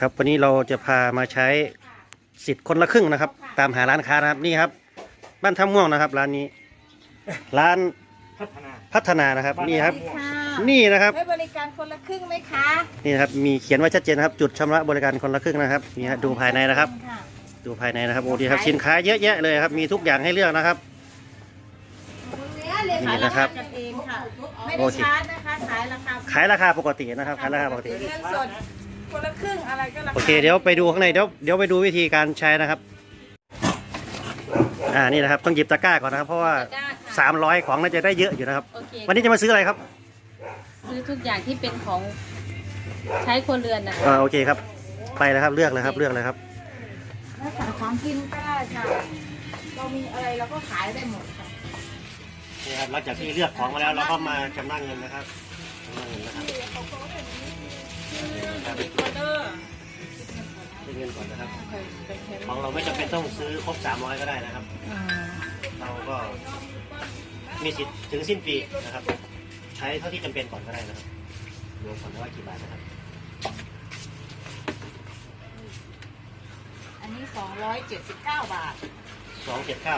ครับวันนี้เราจะพามาใช้สิทธิ์คนละครึ่งนะครับ ตามหาร้านค้านะครับนี่ครับ บ้านท่าม่วงนะครับร้านนี้ ร้านพัฒนาพัฒนานะครับนี่ครับค่ะนี่นะครับให้บริการคนละครึ่งไหมคะนี่นะครับมีเขียนไว้ชัดเจนนะครับ จุดชำระบริการคนละครึ่งนะครับนี่ฮะดูภายในนะครับค่ะดูภายในนะครับโอ้ดีครับสินค้าเยอะแยะเลยครับมีทุกอย่างให้เลือกนะครับ นี่นะครับขายาากันเองค่ะไม่โอได้เคชาร์จนะคะขายราคาขายราคาปกตินะครับขายราคาปกติ เงินสด คนละครึ่งอะไรก็ราคาโอเคเดี๋ยวไปดูข้างในเดี๋ยวเดี๋ยวไปดูวิธีการใช้นะครับ อ่านี่นะครับต้องหยิบตะกร้าก่อนนะครับ เพราะว่าตะกร้าค่ะ300 ของน่าจะได้เยอะอยู่นะครับ โอเควันนี้จะมาซื้ออะไรครับซื้อทุกอย่างที่เป็นของใช้ครัวเรือนนะคะอ่าโอเคครับ ไปเลยครับเลือกเลยครับเลือกเลยครับแล้วขายของกินก็ได้ค่ะ เรามีอะไรเราก็ขายได้หมดค่ะ นี่ครับหลังจากที่เลือกของมาแล้วเราก็มาชำระเงินนะครับชำระเงินนะครับ ออเดอร์เลือกเงินก่อนนะครับ ของเราไม่จำเป็นต้องซื้อครบ300ก็ได้นะครับ เราก็มีสิทธิ์ถึงสิ้นปีนะครับ ใช้เท่าที่จำเป็นก่อนก็ได้นะครับรวมก่อนว่ากี่บาทนะครับ อันนี้ 279 บาทสองเจ็ดเก้า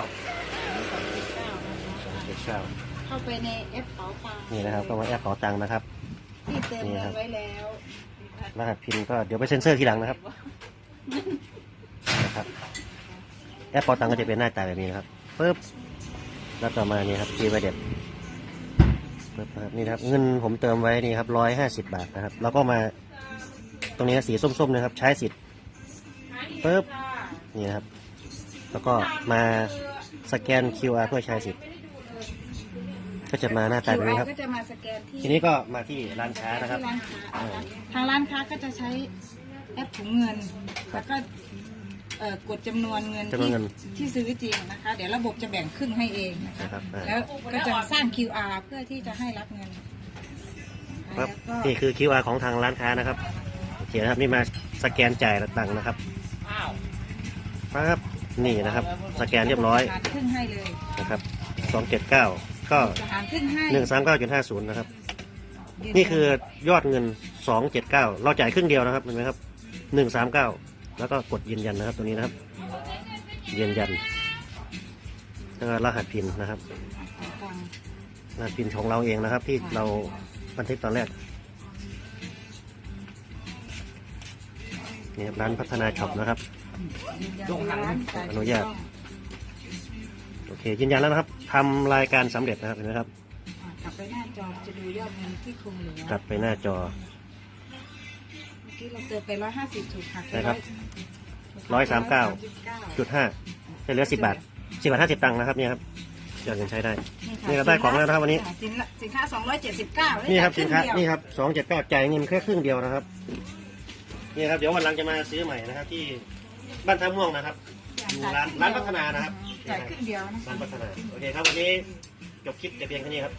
เจ็ดเก้าเข้าไปในแอปเป๋าตังค์นี่นะครับก็มาแอปเป๋าตังค์นะครับ ที่เติมเงินไว้แล้ว รหัสพินก็เดี๋ยวไปเซ็นเซอร์ทีหลังนะครับนะครับแอปเปาตังก็จะเป็นหน้าตาแบบนี้นะครับปึ๊บแล้วต่อมานี่ครับทีไวเด็ดปึ๊บนะครับนี่นะครับเงินผมเติมไว้นี่ครับร้อยห้าสิบบาทนะครับ แล้วก็มาตรงนี้สีส้มๆนะครับ ใช้สิทธิ์ปึ๊บนี่นะครับ แล้วก็มาสแกน QR เพื่อใช้สิทธิ์ ก็จะมาหน้าตาแบบนี้ครับ ก็จะมาสแกนที่ทีนี้ก็มาที่ร้านค้านะครับ ที่ร้านค้านะคะทางร้านค้าก็จะใช้แอปถุงเงินแล้วก็เอ่อกดจำนวนเงินจำนวนที่เงิน ที่ซื้อจริงนะคะ เดี๋ยวระบบจะแบ่งครึ่งให้เองนะคะนะครับอ่า แล้วก็จะสร้าง QR เพื่อที่จะให้รับเงินครัแล้บวก็นี่คือ QR ของทางร้านค้านะครับโอเคนะครับนี่มาสแกนจ่ายตังค์นะครับปั๊บนี่นะครับ สแกนเรียบร้อยหารครึ่งให้เลยนะครับสองเจ็ดเก้า ก็จะหารครึ่งให้หนึ่งสามเก้าจุดห้าศูนย์นะครับนี่คือยอดเงินสองเจ็ดเก้าเราจ่ายครึ่งเดียวนะครับเห็นไหมครับหนึ่งสามเก้าแล้วก็กดยืนยันนะครับ ตัวนี้นะครับยืนยันแล้วก็รหัสพินนะครับตังค์รหัสพินของเราเองนะครับ ที่เราบันทึกตอนแรกนี่ครับร้านพัฒนาช็อปนะครับ ยืนยันที่ร้านจ่ายอนุญาต โอเคยืนยันแล้วนะครับทำรายการสำเร็จนะครับเห็นไหมครับ อ่ากลับไปหน้าจอจะดูยอดเงินที่คงเหลือกลับไปหน้าจอ เมื่อกี้เราเติมไปร้อยห้าสิบถูกหักไปใช่ครับร้อย139 จุดห้าจะเหลือสิบบาทสิบบาทห้าสิบตังค์นะครับเนี่ยครับยอดเงินใช้ได้ค่ะนี่ก็ได้ของแล้วนะครับวันนี้ สินสินค้าสองร้อยเจ็ดสิบเก้านี่ครับสินค้านี่ครับสองเจ็ดเก้าจ่ายเงินแค่ครึ่งเดียวนะครับนี่ครับเดี๋ยววันหลังจะมาซื้อใหม่นะครับ ที่บ้านท่าม่วงนะครับ อยู่ร้านร้านพัฒนานะครับจ่ายครึ่งเดียวนะร้านพัฒนาโอเคครับวันนี้จบคลิปแต่เพียงแค่นี้ครับ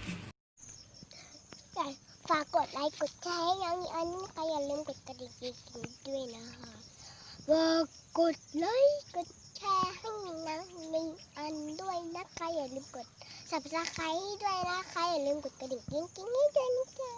ฝากกดไลค์กดแชร์ให้น้องอีอันนะคะอย่าลืมกดกระดิ่งกิ๊งด้วยนะคะฝากกดไลค์กดแชร์ให้น้องมีอันด้วยนะคะอย่าลืมกด subscribe ด้วยนะคะอย่าลืมกดกระดิ่งกิ๊งกิ๊งให้ด้วยนะคะ